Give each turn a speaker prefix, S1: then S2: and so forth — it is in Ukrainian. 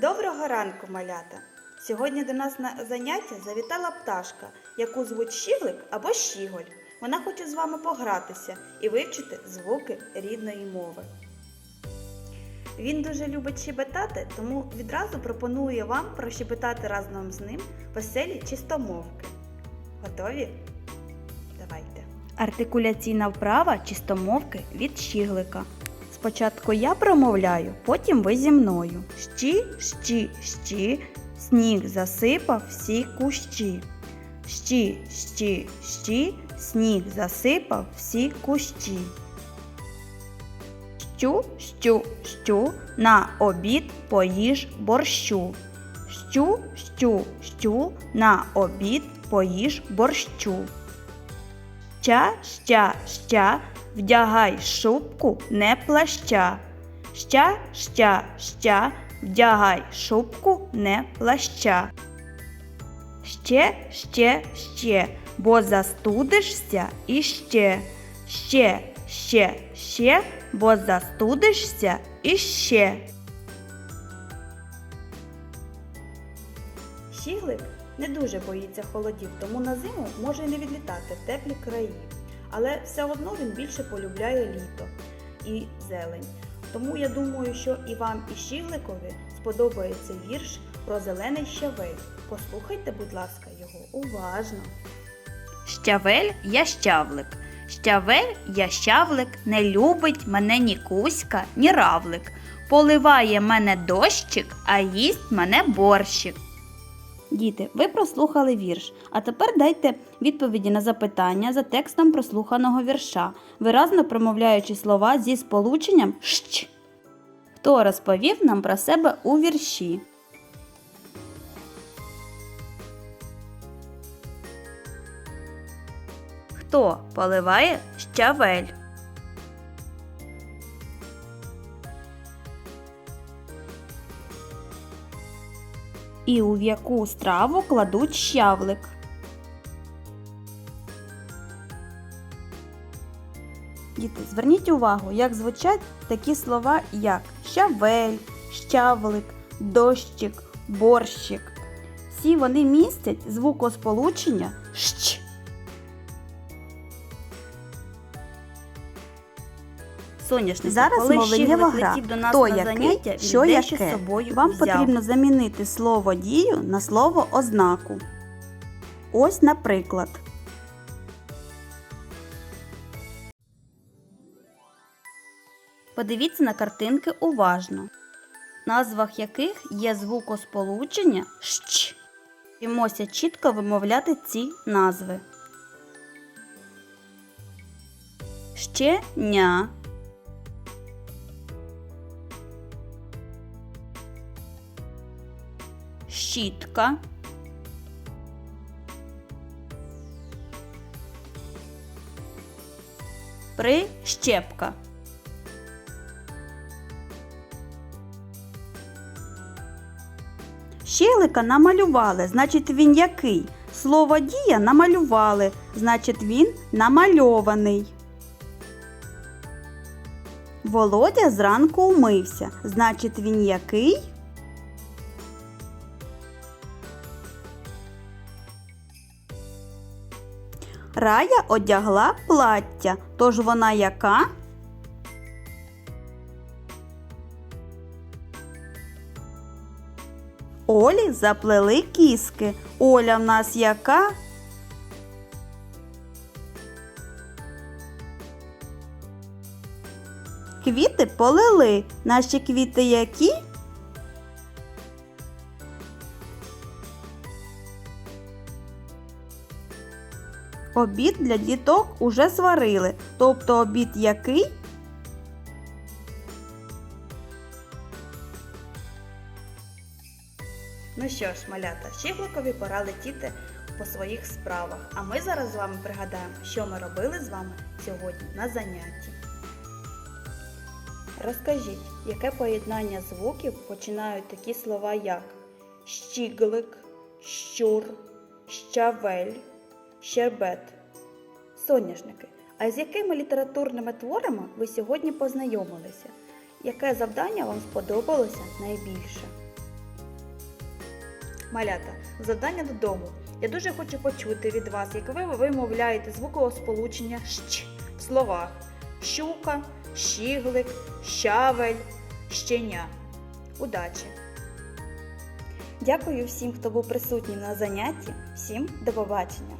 S1: Доброго ранку, малята! Сьогодні до нас на заняття завітала пташка, яку звуть Щіглик або Щіголь. Вона хоче з вами погратися і вивчити звуки рідної мови. Він дуже любить щебетати, тому відразу пропонує вам прощебетати разом з ним веселі чистомовки. Готові? Давайте. Артикуляційна вправа чистомовки від щіглика. Спочатку я промовляю, потім ви зі мною. Щі, щі, щі, сніг засипав всі кущі. Щі, щі, щі, сніг засипав всі кущі. Щу, щу, щу, на обід поїж борщу. Щу, щу, щу, на обід поїж борщу. Ща, ща, ща, вдягай шубку, не плаща. Ща, ща, ща, вдягай шубку, не плаща. Ще, ще, ще, бо застудишся іще. Ще, ще, ще, бо застудишся іще. Щіглик не дуже боїться холодів, тому на зиму може не відлітати в теплі краї. Але все одно він більше полюбляє літо і зелень. Тому я думаю, що і вам, і Щігликові сподобається вірш про зелений щавель. Послухайте, будь ласка, його уважно. Щавель я щавлик. Щавель я щавлик, не любить мене ні кузька, ні равлик. Поливає мене дощик, а їсть мене борщик. Діти, ви прослухали вірш, а тепер дайте відповіді на запитання за текстом прослуханого вірша, виразно промовляючи слова зі сполученням щ. Хто розповів нам про себе у вірші? Хто поливає щавель? І у яку страву кладуть щавлик? Діти, зверніть увагу, як звучать такі слова, як щавель, щавлик, дощик, борщик. Всі вони містять звукосполучення щ. Соняшник,
S2: Зараз
S1: коли
S2: мовленнєва гра.
S1: летів до нас
S2: Хто
S1: на
S2: який,
S1: заняття,
S2: що яке.
S1: собою
S2: Вам
S1: взяв.
S2: потрібно замінити слово дію на слово ознаку. Ось, наприклад.
S1: Подивіться на картинки уважно, в назвах яких є звукосполучення щ. Вчимося чітко вимовляти ці назви. Щеня. Щітка. Прищепка.
S2: Щелика намалювали, значить він який? Слово дія намалювали, значить він намальований. Володя зранку умився, значить він який? Рая одягла плаття, тож вона яка? Олі заплели кіски. Оля в нас яка? Квіти полили. Наші квіти які? Обід для діток уже сварили. Тобто обід який?
S1: Ну що ж, малята, Щігликові пора летіти по своїх справах. А ми зараз з вами пригадаємо, що ми робили з вами сьогодні на занятті. Розкажіть, яке поєднання звуків починають такі слова, як щіглик, щур, щавель, щербет. Соняшники, а з якими літературними творами ви сьогодні познайомилися? Яке завдання вам сподобалося найбільше? Малята, завдання додому. Я дуже хочу почути від вас, як ви вимовляєте звуковосполучення щ в словах щука, щіглик, щавель, щеня. Удачі! Дякую всім, хто був присутній на занятті. Всім до побачення!